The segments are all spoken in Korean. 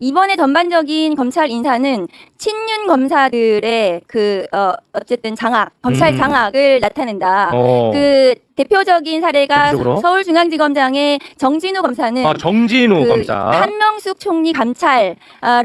이번에 전반적인 검찰 인사는 친윤 검사들의 그 어, 어쨌든 장악, 검찰 음. 장악을 나타낸다. 어. 그 대표적인 사례가 대표적으로? 서울중앙지검장의 정진우 검사는 아, 정진우 그 검사. 한명숙 총리 감찰을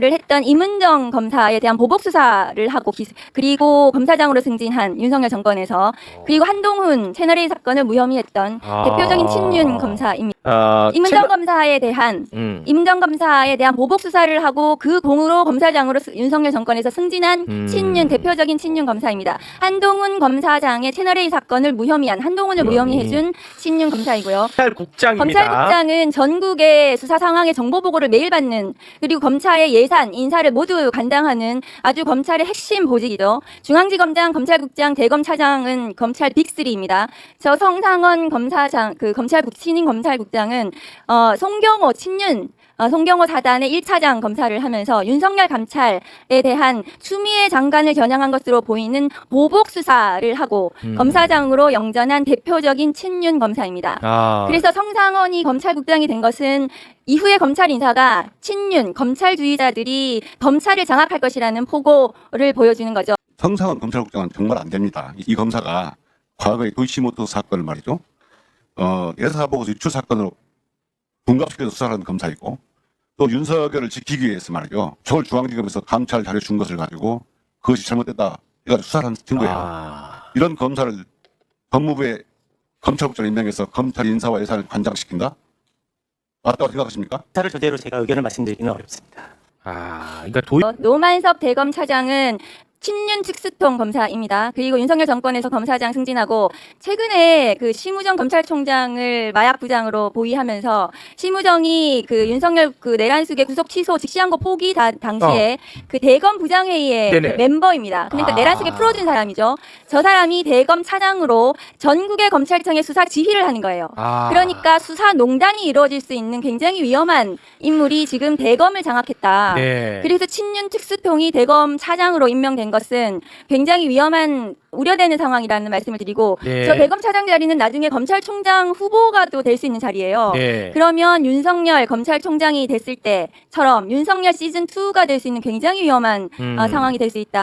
했던 임은정 검사에 대한 보복 수사를 하고 기- 그리고 검사장으로 승진한 윤석열 정권에서 그리고 한동훈 채널A 사건을 무혐의 했던 아. 대표적인 친윤 검사입니다. 아, 임은정 검사에 대한 음. 임정 검사에 대한 보복 수사를 하고 그 공으로 검사장으로 스- 윤석열 정권에서 승진한 음. 친윤 대표적인 친윤 검사입니다. 한동훈 검사장의 채널A 사건을 무혐의한 한동훈을 무혐의. 무혐의해준 친윤 검사이고요. 검찰국장입니다. 검찰국장은 전국의 수사 상황의 정보 보고를 매일 받는 그리고 검찰의 예산, 인사를 모두 감당하는 아주 검찰의 핵심 보직이죠. 중앙지검장, 검찰국장, 대검차장은 검찰 빅3입니다. 저 성상원 검사장, 그 검찰국 친인 검찰국장은 어, 송경호 친윤 어, 송경호 사단의 1차장 검사를 하면서 윤석열 감찰에 대한 추미애 장관을 겨냥한 것으로 보이는 보복 수사를 하고 음. 검사장으로 영전한 대표적인 친윤 검사입니다. 아, 그래서 성상원이 검찰국장이 된 것은 이후에 검찰 인사가 친윤 검찰주의자들이 검찰을 장악할 것이라는 포고를 보여주는 거죠. 성상원 검찰국장은 정말 안 됩니다. 이, 이 검사가 과거의 도이치모토 사건을 말이죠. 어, 예사보고서 유출 사건으로 분갑시켜서 수사하는 검사이고 또 윤석열을 지키기 위해서 말이죠. 서울중앙지검에서 감찰 자료 준 것을 가지고 그것이 잘못됐다. 이걸 수사하는 친구예요. 아, 이런 검사를 법무부에 검찰국장 임명해서 검찰 인사와 예산을 관장시킨다? 맞다고 생각하십니까? 사를 토대로 제가 의견을 말씀드리기는 어렵습니다. 아, 그러니까 어, 노만섭 대검 차장은 친윤 특수통 검사입니다. 그리고 윤석열 정권에서 검사장 승진하고 최근에 그 심우정 검찰총장을 마약 부장으로 보위하면서 심우정이 그 윤석열 그 내란숙의 구속 취소 직시한 거 포기 다, 당시에 그 대검 부장회의의 그 어. 멤버입니다. 그러니까 아. 내란숙에 풀어준 사람이죠. 저 사람이 대검 차장으로 전국의 검찰청의 수사 지휘를 하는 거예요. 아, 그러니까 수사 농단이 이루어질 수 있는 굉장히 위험한 인물이 지금 대검을 장악했다. 네. 그래서 친윤 특수통이 대검 차장으로 임명된 것은 굉장히 위험한 우려되는 상황이라는 말씀을 드리고 네. 저 대검 차장 자리는 나중에 검찰총장 후보가 또 될 수 있는 자리예요. 네. 그러면 윤석열 검찰총장이 됐을 때처럼 윤석열 시즌 2가 될 수 있는 굉장히 위험한 음. 어, 상황이 될 수 있다.